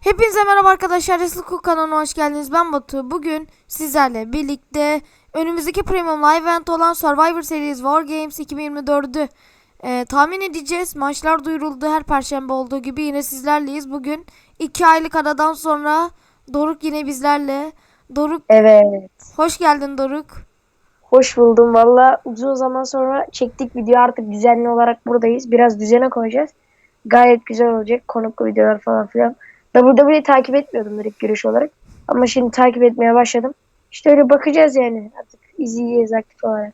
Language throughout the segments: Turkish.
Hepinize merhaba arkadaşlar. Cook kanalına hoş geldiniz. Ben Batu. Bugün sizlerle birlikte önümüzdeki Premium Live Event olan Survivor Series War Games 2024'ü e, tahmin edeceğiz. Maçlar duyuruldu. Her perşembe olduğu gibi yine sizlerleyiz. Bugün 2 aylık aradan sonra Doruk yine bizlerle. Doruk Evet. hoş geldin Doruk. Hoş buldum. Valla uzun zaman sonra çektik video artık düzenli olarak buradayız. Biraz düzene koyacağız. Gayet güzel olacak. Konuklu videolar falan filan. WWE'yi takip etmiyordum direkt görüş olarak. Ama şimdi takip etmeye başladım. İşte öyle bakacağız yani. Artık izleyeceğiz aktif olarak.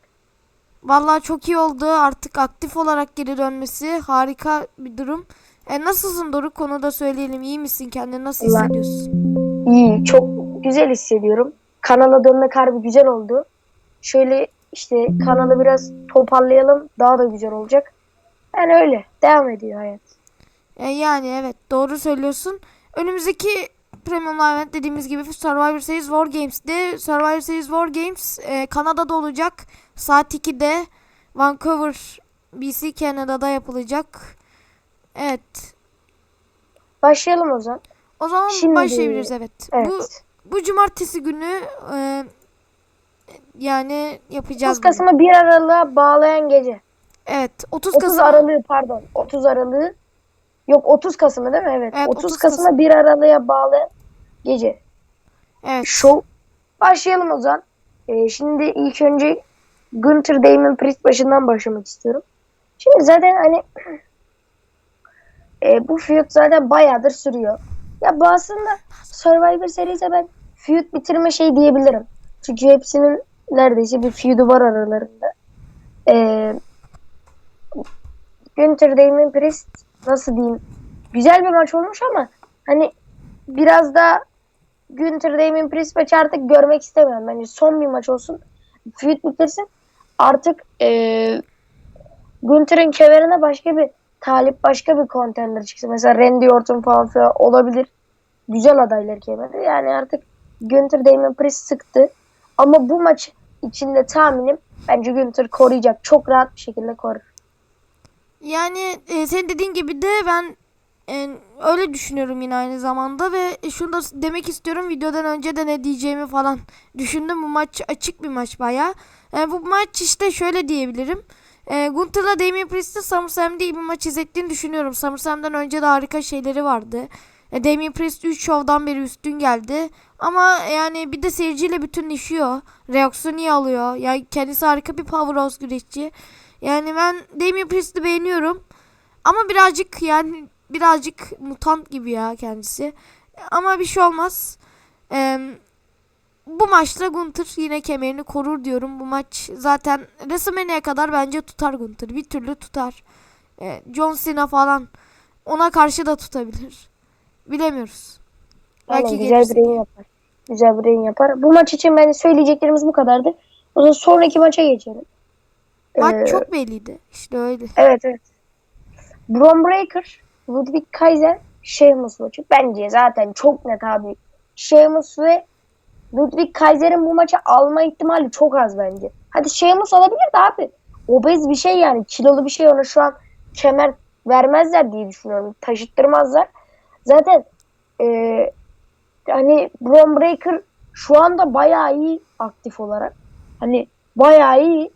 Vallahi çok iyi oldu. Artık aktif olarak geri dönmesi harika bir durum. E, nasılsın Doruk? Konuda söyleyelim. İyi misin? Kendini nasıl Vallahi- hissediyorsun? İyi. Çok güzel hissediyorum. Kanala dönmek harbi güzel oldu. Şöyle işte kanalı biraz toparlayalım. Daha da güzel olacak. Yani öyle. Devam ediyor hayat. E, yani evet doğru söylüyorsun. Önümüzdeki Premium Live Event dediğimiz gibi Survivor Series War Games'de Survivor Series War Games e, Kanada'da olacak. Saat 2'de Vancouver BC Canada'da yapılacak. Evet. Başlayalım o zaman. O zaman Şimdi- başlayabiliriz evet. Evet. Bu bu cumartesi günü e, yani 30 yapacağız. bunu. Kasım'ı 1 Aralık'a bağlayan gece. Evet 30 30 Kasım. Aralık'ı pardon. 30 Aralık'ı yok 30 Kasım'ı değil mi? Evet. Evet, 30, 30 Kasım'a Kasım. 1 Aralık'a bağlayan gece. Evet. Show. Başlayalım o zaman. Ee, şimdi ilk önce Gunther Damon Priest başından başlamak istiyorum. Şimdi zaten hani e, bu feud zaten bayağıdır sürüyor. Ya bu aslında Survivor Series'e ben feud bitirme şey diyebilirim. Çünkü hepsinin neredeyse bir feud'u var aralarında. Ee, Gunther Damon Priest nasıl diyeyim güzel bir maç olmuş ama hani biraz da Günther Damon Priest maçı artık görmek istemiyorum. Bence son bir maç olsun. Feud bitirsin. Artık eee Günther'in kemerine başka bir talip, başka bir contender çıksın. Mesela Randy Orton falan filan olabilir. Güzel adaylar kemeri. Yani artık Günther Damon Priest sıktı. Ama bu maç içinde tahminim bence Günther koruyacak. Çok rahat bir şekilde korur. Yani e, senin dediğin gibi de ben e, öyle düşünüyorum yine aynı zamanda ve şunu da demek istiyorum videodan önce de ne diyeceğimi falan düşündüm. Bu maç açık bir maç baya. E, bu maç işte şöyle diyebilirim. E, Gunther'la Damian Priest'in SummerSlam'da iyi bir maç izlettiğini düşünüyorum. SummerSlam'dan önce de harika şeyleri vardı. E, Damian Priest 3 şovdan beri üstün geldi. Ama yani bir de seyirciyle bütünleşiyor. Reaksiyonu iyi alıyor. Yani kendisi harika bir powerhouse güreşçi. Yani ben Damian Priest'i beğeniyorum. Ama birazcık yani birazcık mutant gibi ya kendisi. Ama bir şey olmaz. Ee, bu maçta Gunther yine kemerini korur diyorum. Bu maç zaten WrestleMania'ya kadar bence tutar Gunther. Bir türlü tutar. Ee, John Cena falan ona karşı da tutabilir. Bilemiyoruz. Aynen, Belki güzel gelirse. bir reyin yapar. Güzel bir reyin yapar. Bu maç için ben söyleyeceklerimiz bu kadardı. O zaman sonraki maça geçelim. Maç Ee, çok belliydi. İşte öyle. Evet evet. Braun Breaker, Ludwig Kaiser, Sheamus maçı. Bence zaten çok net abi. Sheamus ve Ludwig Kaiser'in bu maçı alma ihtimali çok az bence. Hadi Sheamus alabilir de abi. Obez bir şey yani. Kilolu bir şey ona şu an kemer vermezler diye düşünüyorum. Taşıttırmazlar. Zaten eee hani Braun Breaker şu anda bayağı iyi aktif olarak. Hani bayağı iyi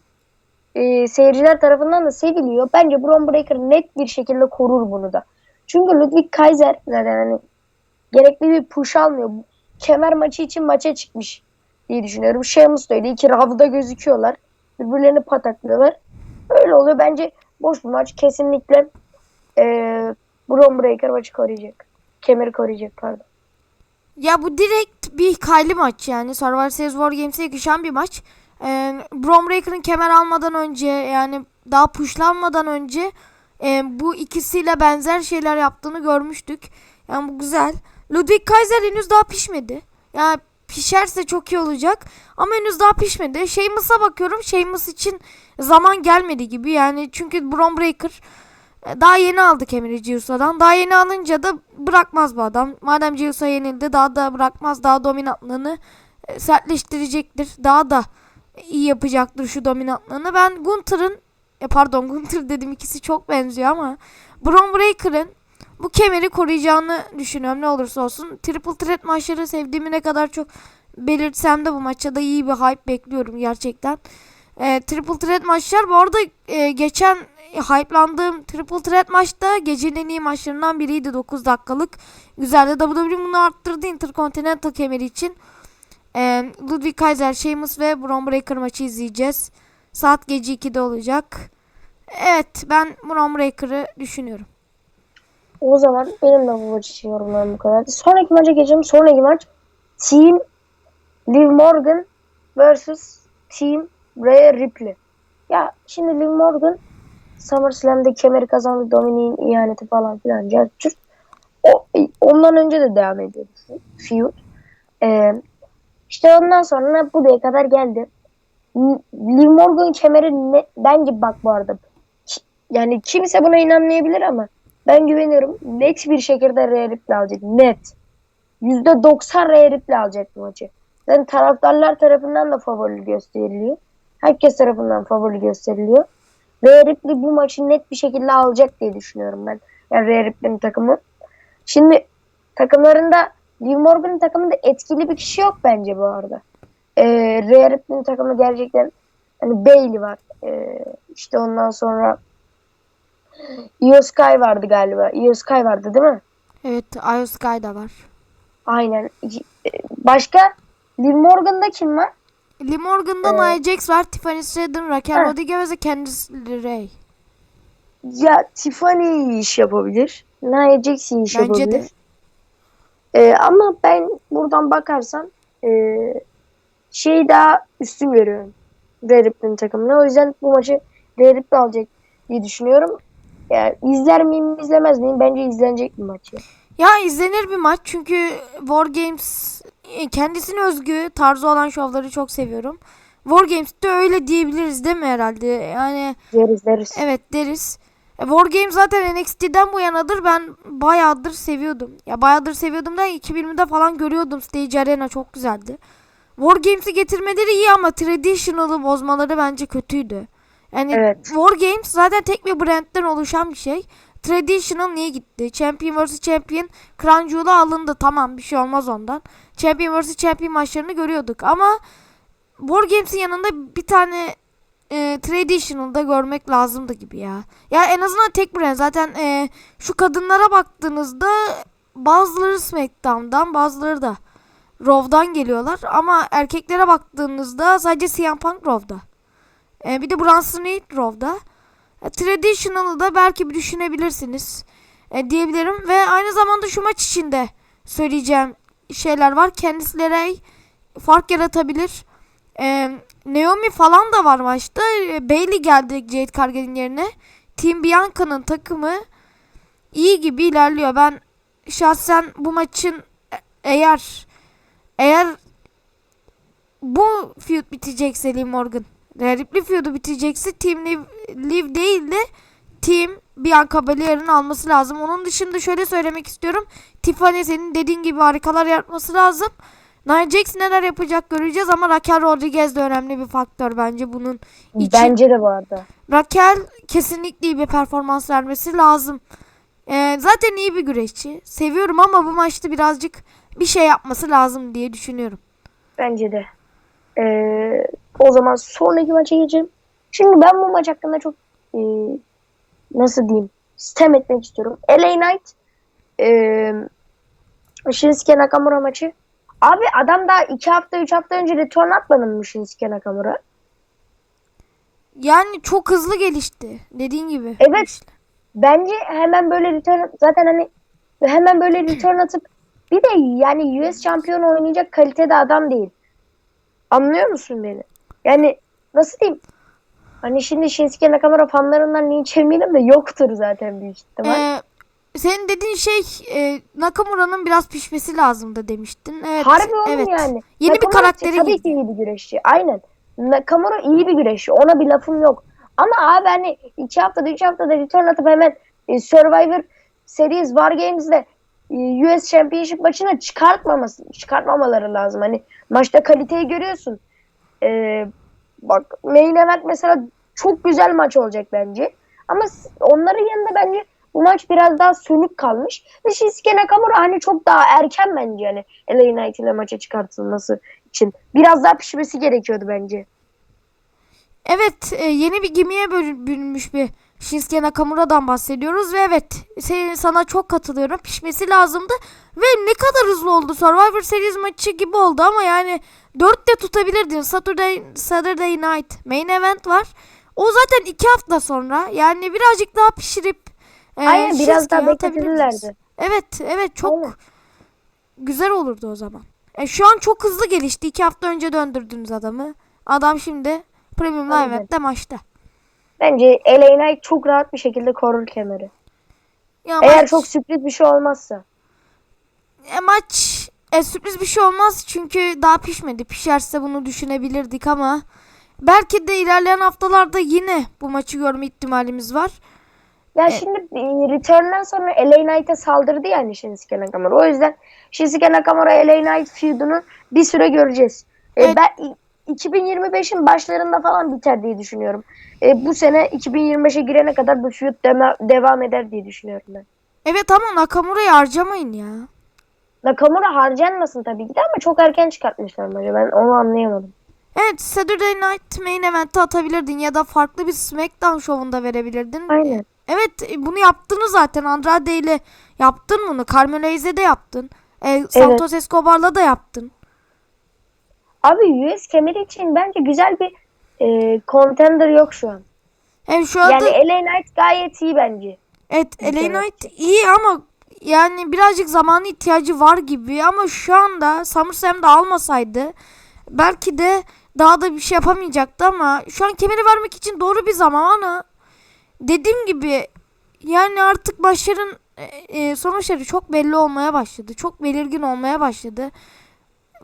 e, seyirciler tarafından da seviliyor. Bence Braun Breaker net bir şekilde korur bunu da. Çünkü Ludwig Kaiser zaten hani gerekli bir push almıyor. Kemer maçı için maça çıkmış diye düşünüyorum. Sheamus da öyle. İki Rav'da gözüküyorlar. Birbirlerini pataklıyorlar. Öyle oluyor. Bence boş bir maç. Kesinlikle e, Braun Breaker maçı koruyacak. Kemeri koruyacak pardon. Ya bu direkt bir kaylı maç yani. Survivor Series War Games'e yakışan bir maç. Ee, Braun Breaker'ın kemer almadan önce yani daha pushlanmadan önce e, bu ikisiyle benzer şeyler yaptığını görmüştük. Yani bu güzel. Ludwig Kaiser henüz daha pişmedi. Yani pişerse çok iyi olacak. Ama henüz daha pişmedi. Sheamus'a bakıyorum. Sheamus için zaman gelmedi gibi. Yani çünkü Braun Breaker e, daha yeni aldı kemeri Giusa'dan. Daha yeni alınca da bırakmaz bu adam. Madem Giusa yenildi daha da bırakmaz. Daha dominantlığını e, sertleştirecektir. Daha da iyi yapacaktır şu dominantlığını. Ben Gunther'ın e, pardon Gunther dedim ikisi çok benziyor ama Braun Breaker'ın bu kemeri koruyacağını düşünüyorum ne olursa olsun. Triple Threat maçları sevdiğimi ne kadar çok belirtsem de bu maçta da iyi bir hype bekliyorum gerçekten. Ee, Triple Threat maçlar bu arada e, geçen hype'landığım Triple Threat maçta gecenin en iyi maçlarından biriydi 9 dakikalık. Güzeldi. WWE bunu arttırdı Intercontinental kemeri için. Ee, Ludwig Kaiser, Sheamus ve Braun Breaker maçı izleyeceğiz. Saat gece 2'de olacak. Evet ben Braun Breaker'ı düşünüyorum. O zaman benim de bu maç için yorumlarım bu kadar. Sonraki maça geçelim. Sonraki maç Team Liv Morgan vs Team Rhea Ripley. Ya şimdi Liv Morgan SummerSlam'da kemeri kazandı. Dominik'in ihaneti falan filan. Cart O, ondan önce de devam ediyordu feud. Ee, işte ondan sonra buraya kadar geldi. Liv Morgan kemeri ne, bence bak bu arada yani kimse buna inanmayabilir ama ben güveniyorum. Net bir şekilde Ripley alacak. Net. %90 Rhea Ripley alacak bu maçı. Zaten taraftarlar tarafından da favori gösteriliyor. Herkes tarafından favori gösteriliyor. Rhea bu maçı net bir şekilde alacak diye düşünüyorum ben. Yani Rhea Ripley'nin takımı. Şimdi takımlarında Liv Morgan'ın takımında etkili bir kişi yok bence bu arada. Ee, Rhea Ripley'nin takımı gerçekten hani Bailey var. Ee, işte ondan sonra Io Sky vardı galiba. Io Sky vardı değil mi? Evet Io Sky da var. Aynen. Başka Liv Morgan'da kim var? Lee Morgan'da Nia Jax var. Tiffany Stratton, Raquel. Rodriguez ve Candice LeRae. Ya Tiffany iyi iş yapabilir. Nia Jax iyi iş Bence yapabilir. de. Ee, ama ben buradan bakarsam e, şeyi daha üstün görüyorum. Rhea Ripley'nin takımını. O yüzden bu maçı Rhea Ripley alacak diye düşünüyorum. Yani izler miyim izlemez miyim? Bence izlenecek bir maç. ya. Ya izlenir bir maç çünkü War Games e, kendisine özgü tarzı olan şovları çok seviyorum. War Games'te öyle diyebiliriz değil mi herhalde? Yani Deriz deriz. evet deriz. E, War Games zaten NXT'den bu yanadır. Ben bayağıdır seviyordum. Ya bayağıdır seviyordum da 2020'de falan görüyordum. Stage Arena çok güzeldi. War Games'i getirmeleri iyi ama Traditional'ı bozmaları bence kötüydü. Yani Evet. War Games zaten tek bir brandten oluşan bir şey. Traditional niye gitti? Champion vs Champion Crown Jewel'a alındı. Tamam bir şey olmaz ondan. Champion vs Champion maçlarını görüyorduk ama War Games'in yanında bir tane e, Traditional'da görmek lazımdı gibi ya. Ya en azından tek brand. Zaten e, şu kadınlara baktığınızda bazıları SmackDown'dan bazıları da Raw'dan geliyorlar. Ama erkeklere baktığınızda sadece CM Punk Raw'da. E, bir de Bronson Reed Raw'da. E, Traditional'ı da belki bir düşünebilirsiniz e, diyebilirim. Ve aynı zamanda şu maç içinde söyleyeceğim şeyler var. Kendisileri fark yaratabilir. E, Naomi falan da var maçta. E, Bailey geldi Jade Cargill'in yerine. Team Bianca'nın takımı iyi gibi ilerliyor. Ben şahsen bu maçın e- eğer eğer bu feud bitecekse Liv Morgan Ripley feud'u bitecekse Team Liv, Liv değil de Team Bianca Belair'in alması lazım. Onun dışında şöyle söylemek istiyorum. Tiffany senin dediğin gibi harikalar yapması lazım. Nia Jax neler yapacak göreceğiz ama Raquel Rodriguez de önemli bir faktör bence bunun için. Bence de bu arada. Raquel kesinlikle iyi bir performans vermesi lazım. Ee, zaten iyi bir güreşçi. Seviyorum ama bu maçta birazcık bir şey yapması lazım diye düşünüyorum. Bence de. Ee, o zaman sonraki maça geçelim. Şimdi ben bu maç hakkında çok e, nasıl diyeyim sistem etmek istiyorum. LA Knight e, Shinsuke Nakamura maçı. Abi adam daha 2 hafta 3 hafta önce return atmadı mı Shinsuke Nakamura? Yani çok hızlı gelişti. Dediğin gibi. Evet. İşte. Bence hemen böyle return zaten hani hemen böyle return atıp bir de yani US şampiyonu oynayacak kalitede adam değil. Anlıyor musun beni? Yani nasıl diyeyim? Hani şimdi Shinsuke Nakamura fanlarından linç yemeyelim de yoktur zaten büyük ihtimal. Ee, senin dediğin şey e, Nakamura'nın biraz pişmesi lazımdı demiştin. Evet. Harbi evet. yani. Yeni bir Nakamura karakteri Tabii ki iyi bir güreşçi. Aynen. Nakamura iyi bir güreşçi. Ona bir lafım yok. Ama abi hani iki haftada üç haftada return atıp hemen e, Survivor Series War Games'de e, US Championship maçına çıkartmaması, çıkartmamaları lazım. Hani maçta kaliteyi görüyorsun. E, bak Main Event mesela çok güzel maç olacak bence. Ama onların yanında bence bu maç biraz daha sönük kalmış. Ve Shinsuke Nakamura hani çok daha erken bence yani LA Knight ile maça çıkartılması için. Biraz daha pişmesi gerekiyordu bence. Evet, e, yeni bir gemiye bölü- bölünmüş bir Shinsuke Nakamura'dan bahsediyoruz ve evet, se- sana çok katılıyorum. Pişmesi lazımdı ve ne kadar hızlı oldu. Survivor Series maçı gibi oldu ama yani 4 de tutabilirdin. Saturday Saturday Night Main Event var. O zaten 2 hafta sonra. Yani birazcık daha pişirip e, Aynen, biraz Shinsuke'ye daha bekletirlerdi. Evet, evet çok Aynen. güzel olurdu o zaman. E, şu an çok hızlı gelişti. 2 hafta önce döndürdünüz adamı. Adam şimdi Premium Live. Event'te maçta. Bence LA Knight çok rahat bir şekilde korur kemeri. Ya Eğer maç- çok sürpriz bir şey olmazsa. E, maç e, sürpriz bir şey olmaz çünkü daha pişmedi. Pişerse bunu düşünebilirdik ama belki de ilerleyen haftalarda yine bu maçı görme ihtimalimiz var. Ya şimdi e, Return'dan sonra LA Knight'e saldırdı yani Shinsuke Nakamura. O yüzden Shinsuke Nakamura LA Knight feud'unu bir süre göreceğiz. E, Evet. ben i- 2025'in başlarında falan biter diye düşünüyorum. E, bu sene 2025'e girene kadar bu feud devam eder diye düşünüyorum ben. Evet ama Nakamura'yı harcamayın ya. Nakamura harcanmasın tabii ki de ama çok erken çıkartmışlar maçı. Ben onu anlayamadım. Evet Saturday Night Main Event'te atabilirdin ya da farklı bir SmackDown şovunda verebilirdin. Aynen. Evet e, bunu yaptınız zaten Andrade ile yaptın bunu. Carmelo de yaptın. E, Santos Escobar'la da yaptın. Abi US kemeri için bence güzel bir e, contender yok şu an. Hem şu anda Yani LA Knight gayet iyi bence. Evet, LA Evet. Knight iyi ama yani birazcık zamanı ihtiyacı var gibi ama şu anda SummerSlam'da almasaydı belki de daha da bir şey yapamayacaktı ama şu an kemeri vermek için doğru bir zaman ama dediğim gibi yani artık maçların e, e, sonuçları çok belli olmaya başladı. Çok belirgin olmaya başladı.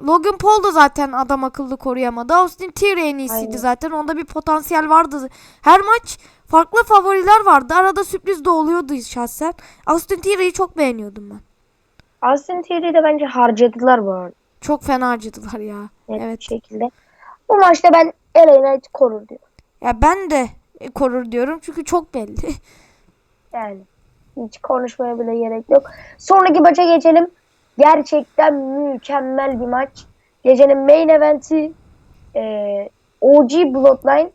Logan Paul da zaten adam akıllı koruyamadı. Austin Theory en iyisiydi Aynen. zaten. Onda bir potansiyel vardı. Her maç farklı favoriler vardı. Arada sürpriz de oluyordu şahsen. Austin Theory'yi çok beğeniyordum ben. Austin Theory'yi de bence harcadılar bu arada. Çok fena acıdılar ya. Net Evet. bir şekilde. Bu maçta ben LA Knight korur diyor. Ya ben de korur diyorum çünkü çok belli. Yani hiç konuşmaya bile gerek yok. Sonraki maça geçelim. Gerçekten mükemmel bir maç. Gecenin main eventi e, OG Bloodline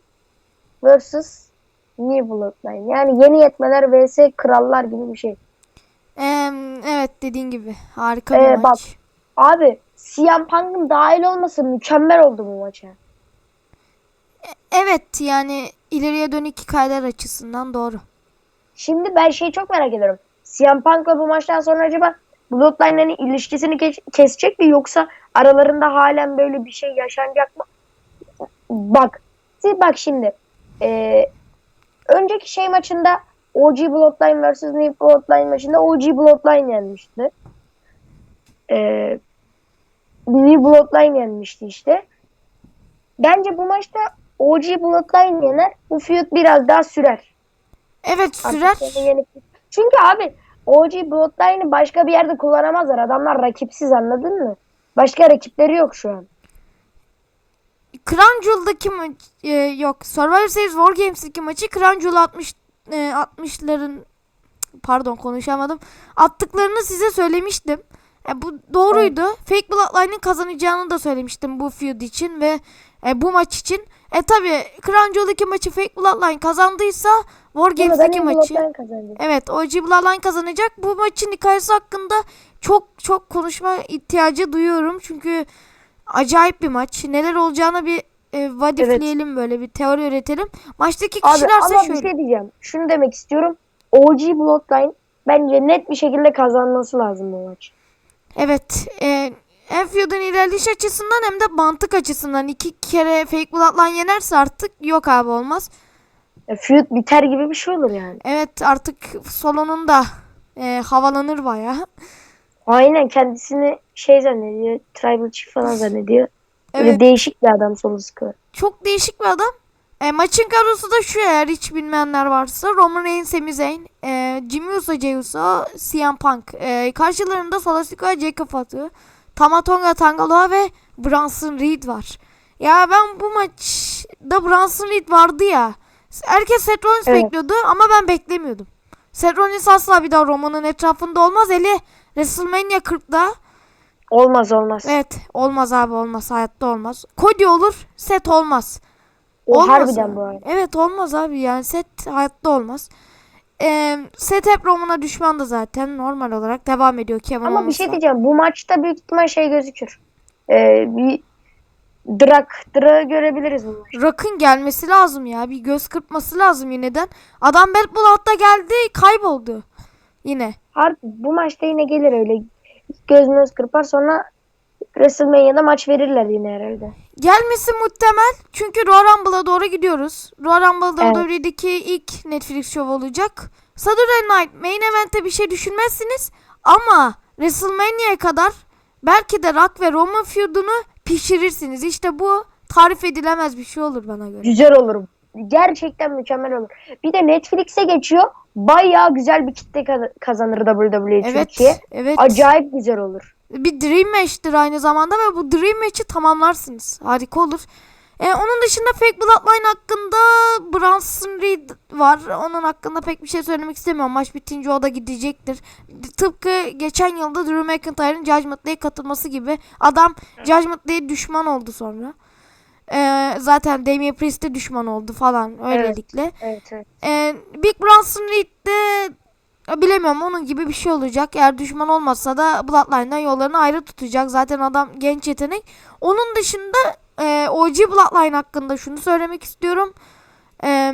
vs New Bloodline. Yani yeni yetmeler vs krallar gibi bir şey. Em, evet dediğin gibi harika Ee, bir bak. maç. Abi CM Punk'ın dahil olması mükemmel oldu bu maça. Evet yani ileriye dönük hikayeler açısından doğru. Şimdi ben şeyi çok merak ediyorum. CM Punk'la bu maçtan sonra acaba Bloodline'ın ilişkisini ke- kesecek mi yoksa aralarında halen böyle bir şey yaşanacak mı? Bak, bak şimdi. Ee, önceki şey maçında OG Bloodline vs New Bloodline maçında OG Bloodline yenmişti. Ee, New Bloodline yenmişti işte. Bence bu maçta OG Bloodline yener. Bu feud biraz daha sürer. Evet sürer. Çünkü abi OG Bloodline'ı başka bir yerde kullanamazlar. Adamlar rakipsiz anladın mı? Başka rakipleri yok şu an. Crown Jewel'daki maç e, yok. Survivor Series War Games'deki maçı Crown Jewel 60 e, 60'ların pardon konuşamadım. Attıklarını size söylemiştim. E, bu doğruydu. Fake Bloodline'ın kazanacağını da söylemiştim bu feud için ve e, bu maç için. E tabi Jewel'daki maçı Fake Bloodline kazandıysa War Bunu da Games'deki New maçı. Evet OG Bloodline kazanacak. Bu maçın hikayesi hakkında çok çok konuşma ihtiyacı duyuyorum. Çünkü acayip bir maç. Neler olacağını bir e, vadifleyelim böyle bir teori üretelim. Maçtaki Abi kişilerse ama şöyle. bir şey diyeceğim. Şunu demek istiyorum. OG Bloodline bence net bir şekilde kazanması lazım bu maç. Evet. E, hem feud'un ilerleyiş açısından hem de mantık açısından iki kere Fake Bloodline yenerse artık yok abi olmaz. E, feud biter gibi bir şey olur yani. Evet artık Solo'nun da e, havalanır bayağı. Aynen kendisini şey zannediyor. Tribal Chief falan zannediyor. Böyle Evet. değişik bir adam solu sıkı. Çok değişik bir adam. E, maçın kadrosu da şu eğer hiç bilmeyenler varsa. Roman Reigns, Sami Zayn, e, Jimmy Uso, Jey Uso, CM Punk. E, karşılarında Solo Sikoa, Jacob Fatu, Tamatonga Tangaloa ve Bronson Reed var. Ya ben bu maçta Bronson Reed vardı ya. Herkes Seth Rollins Evet. bekliyordu ama ben beklemiyordum. Seth Rollins asla bir daha Roman'ın etrafında olmaz. Eli WrestleMania 40'da. Olmaz olmaz. Evet olmaz abi olmaz. Hayatta olmaz. Cody olur. Seth olmaz. o olmaz harbiden yani. bu arada. Evet olmaz abi yani Seth hayatta olmaz. Seth hep Roman'a düşman da zaten normal olarak devam ediyor Kevin Ama bir şey diyeceğim. Bu maçta büyük ihtimal şey gözükür. Ee, bir Drak, Drak'ı görebiliriz bu maçta. Rock'ın gelmesi lazım ya. Bir göz kırpması lazım yineden. Adam Bad Blood'da geldi kayboldu. Yine. Harbi bu maçta yine gelir öyle. Göz göz kırpar sonra WrestleMania'da maç verirler yine herhalde. Gelmesi muhtemel. Çünkü Royal Rumble'a doğru gidiyoruz. Royal Rumble Evet. WWE'deki ilk Netflix show olacak. Saturday Night Main Event'te bir şey düşünmezsiniz. Ama WrestleMania'ya kadar belki de Rock ve Roman feud'unu pişirirsiniz. İşte bu tarif edilemez bir şey olur bana göre. Güzel olur. Gerçekten mükemmel olur. Bir de Netflix'e geçiyor. Bayağı güzel bir kitle kaz- kazanır WWE Evet. Türkiye. Evet. Acayip güzel olur. Bir dream match'tir aynı zamanda ve bu dream match'i tamamlarsınız. Harika olur. E, onun dışında Fake Bloodline hakkında Bronson Reed var. Onun hakkında pek bir şey söylemek istemiyorum. Maç bitince o da gidecektir. Tıpkı geçen yılda Drew McIntyre'ın Judgment Day'e katılması gibi. Adam Judgment Day'e düşman oldu sonra. E, zaten Damian Priest'e düşman oldu falan öylelikle. Evet evet. Ee, Big Bronson Reed de bilemiyorum onun gibi bir şey olacak. Eğer düşman olmazsa da Bloodline'dan yollarını ayrı tutacak. Zaten adam genç yetenek. Onun dışında e, OG Bloodline hakkında şunu söylemek istiyorum. E,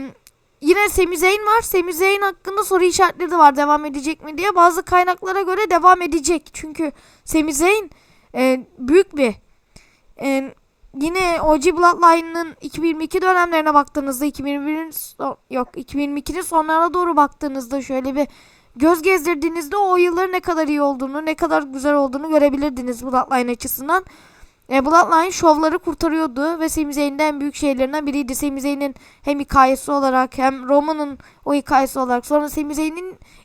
yine Sami Zayn var. Sami Zayn hakkında soru işaretleri de var. Devam edecek mi diye. Bazı kaynaklara göre devam edecek. Çünkü Sami Zayn e, büyük bir e, Yine OG Bloodline'ın 2022 dönemlerine baktığınızda 2021'in son- yok 2022'nin sonlarına doğru baktığınızda şöyle bir göz gezdirdiğinizde o yılların ne kadar iyi olduğunu, ne kadar güzel olduğunu görebilirdiniz Bloodline açısından. E, Bloodline şovları kurtarıyordu ve Sami en büyük şeylerinden biriydi. Sami hem hikayesi olarak hem Roman'ın o hikayesi olarak sonra Sami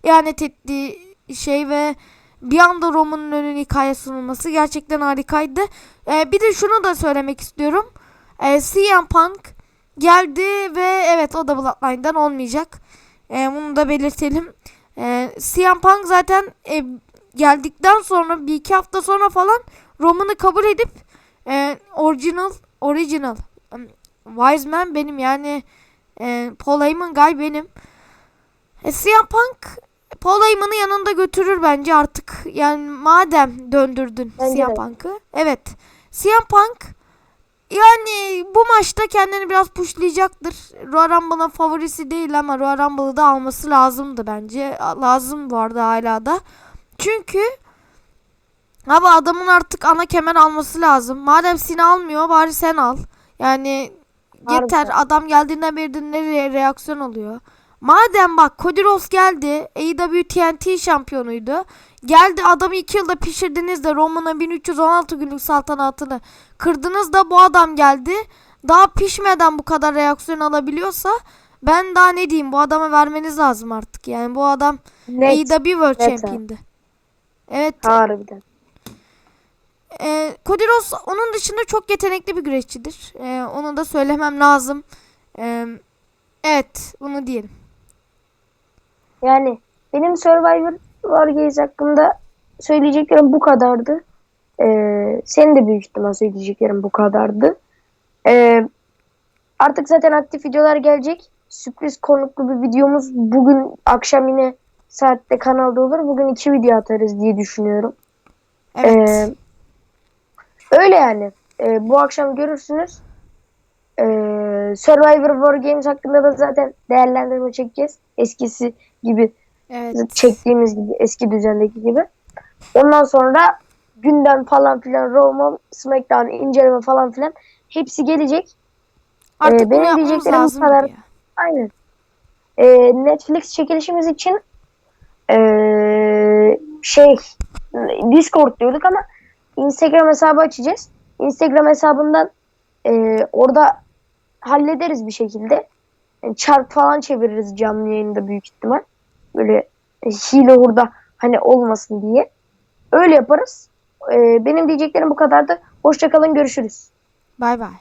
ihanet ettiği şey ve bir anda Roman'ın önüne hikaye sunulması gerçekten harikaydı. Ee, bir de şunu da söylemek istiyorum. Ee, CM Punk geldi ve evet o da Bloodline'dan olmayacak. Ee, bunu da belirtelim. Ee, CM Punk zaten e, geldikten sonra bir iki hafta sonra falan Roman'ı kabul edip e, original original um, Wise Man benim yani e, Paul Heyman guy benim. E, CM Punk Paul Heyman'ı yanında götürür bence artık. Yani madem döndürdün Bence CM. Punk'ı. Evet. CM Punk yani bu maçta kendini biraz pushlayacaktır. Royal Rumble'ın favorisi değil ama Royal Rumble'ı da alması lazımdı bence. Lazım bu arada hala da. Çünkü abi adamın artık ana kemer alması lazım. Madem seni almıyor bari sen al. Yani yeter Harbiden. adam geldiğinden beri nereye reaksiyon oluyor. Madem bak Cody Rhodes geldi. AEW TNT şampiyonuydu. Geldi adamı 2 yılda pişirdiniz de Roman'ın 1316 günlük saltanatını kırdınız da bu adam geldi. Daha pişmeden bu kadar reaksiyon alabiliyorsa ben daha ne diyeyim bu adama vermeniz lazım artık. Yani bu adam Net. AEW World Net Champion'dı. Evet. Harbiden. E, Cody Rhodes onun dışında çok yetenekli bir güreşçidir. E, onu da söylemem lazım. E, evet bunu diyelim. Yani benim Survivor War Games hakkında söyleyeceklerim bu kadardı. Ee, senin de büyük ihtimal söyleyeceklerim bu kadardı. Ee, artık zaten aktif videolar gelecek. Sürpriz konuklu bir videomuz bugün akşam yine saatte kanalda olur. Bugün iki video atarız diye düşünüyorum. Evet. Ee, öyle yani. Ee, bu akşam görürsünüz. Ee, Survivor War Games hakkında da zaten değerlendirme çekeceğiz. Eskisi gibi evet. çektiğimiz gibi eski düzendeki gibi. Ondan sonra gündem falan filan Raw, SmackDown inceleme falan filan hepsi gelecek. Artık Ee, benim diyeceklerim bu lazım kadar. ya. Aynen. Ee, Netflix çekilişimiz için ee, şey Discord diyorduk ama Instagram hesabı açacağız. Instagram hesabından ee, orada hallederiz bir şekilde. Yani çark falan çeviririz canlı yayında büyük ihtimal. Böyle e, hile hurda hani olmasın diye. Öyle yaparız. Ee, benim diyeceklerim bu kadardı. Hoşçakalın görüşürüz. Bay bay.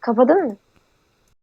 Kapadın mı?